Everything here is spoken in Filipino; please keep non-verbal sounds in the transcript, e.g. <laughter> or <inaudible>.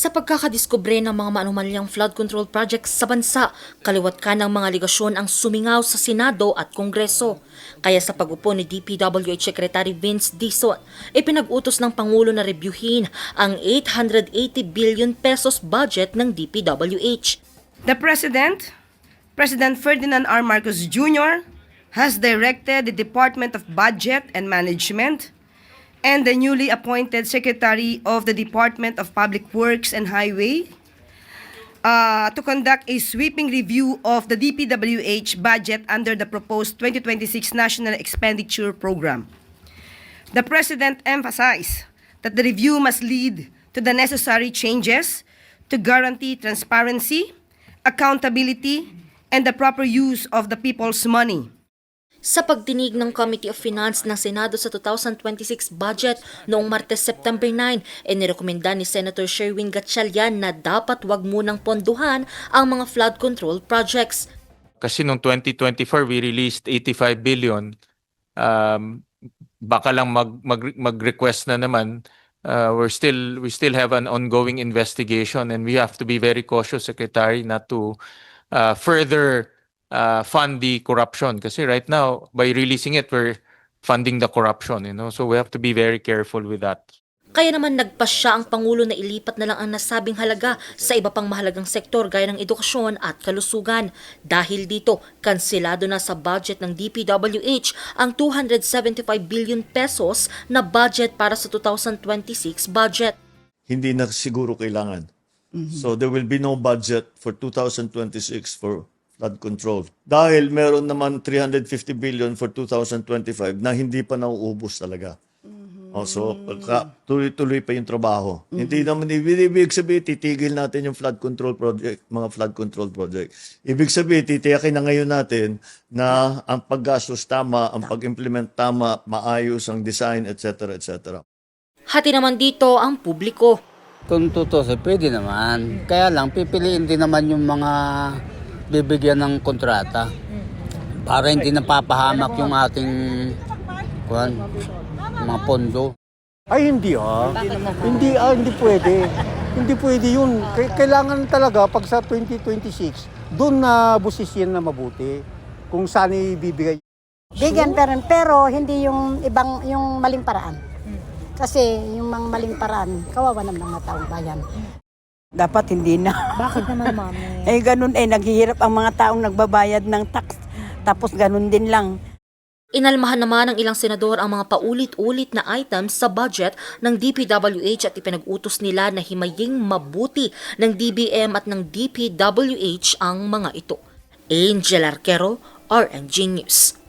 Sa pagkakadiskubre ng mga maanumalyang flood control projects sa bansa, kaliwat ka ng mga ligasyon ang sumingaw sa Senado at Kongreso. Kaya sa pag-upo ni DPWH Secretary Vince Dizon, ipinag-utos ng Pangulo na rebyuhin ang 880 billion pesos budget ng DPWH. The President, President Ferdinand R. Marcos Jr., has directed the Department of Budget and Management and the newly appointed Secretary of the Department of Public Works and Highway uh, to conduct a sweeping review of the DPWH budget under the proposed 2026 National Expenditure Program. The President emphasized that the review must lead to the necessary changes to guarantee transparency, accountability, and the proper use of the people's money. Sa pagdinig ng Committee of Finance ng Senado sa 2026 budget noong Martes September 9, inirekomenda ni Senator Sherwin Gatchalian na dapat wag munang ponduhan ang mga flood control projects. Kasi nung 2024, we released 85 billion. Um, baka lang mag, mag, mag-request na naman. Uh, we're still, we still have an ongoing investigation and we have to be very cautious, Secretary, not to uh, further uh, fund the corruption. Kasi right now, by releasing it, we're funding the corruption, you know. So we have to be very careful with that. Kaya naman nagpasya ang Pangulo na ilipat na lang ang nasabing halaga sa iba pang mahalagang sektor gaya ng edukasyon at kalusugan. Dahil dito, kansilado na sa budget ng DPWH ang 275 billion pesos na budget para sa 2026 budget. hindi na siguro kailangan. So there will be no budget for 2026 for flood control. Dahil meron naman 350 billion for 2025 na hindi pa nauubos talaga. Oh, so, tuloy-tuloy pa yung trabaho. Hindi naman ibig ibig sabihin, titigil natin yung flood control project, mga flood control project. Ibig sabihin, titiyakin na ngayon natin na ang paggastos tama, ang pag-implement tama, maayos ang design, etc., etc. Hati naman dito ang publiko. Kung tutusin, pwede naman. Kaya lang, pipiliin din naman yung mga bibigyan ng kontrata. Para hindi napapahamak yung ating kuan, mga pondo. Ay, hindi ah. Hindi ah, hindi pwede. Hindi pwede yun. Kailangan talaga pag sa 2026, doon na busisyan na mabuti kung saan ibibigay. Bigyan pero, pero hindi yung ibang yung maling paraan. Kasi yung mga maling paraan, kawawa ng mga taong bayan. Dapat hindi na. Bakit naman, <laughs> mami? Eh ganun eh, naghihirap ang mga taong nagbabayad ng tax. Tapos ganun din lang. Inalmahan naman ng ilang senador ang mga paulit-ulit na items sa budget ng DPWH at ipinag-utos nila na himaying mabuti ng DBM at ng DPWH ang mga ito. Angel Arquero, RNG News.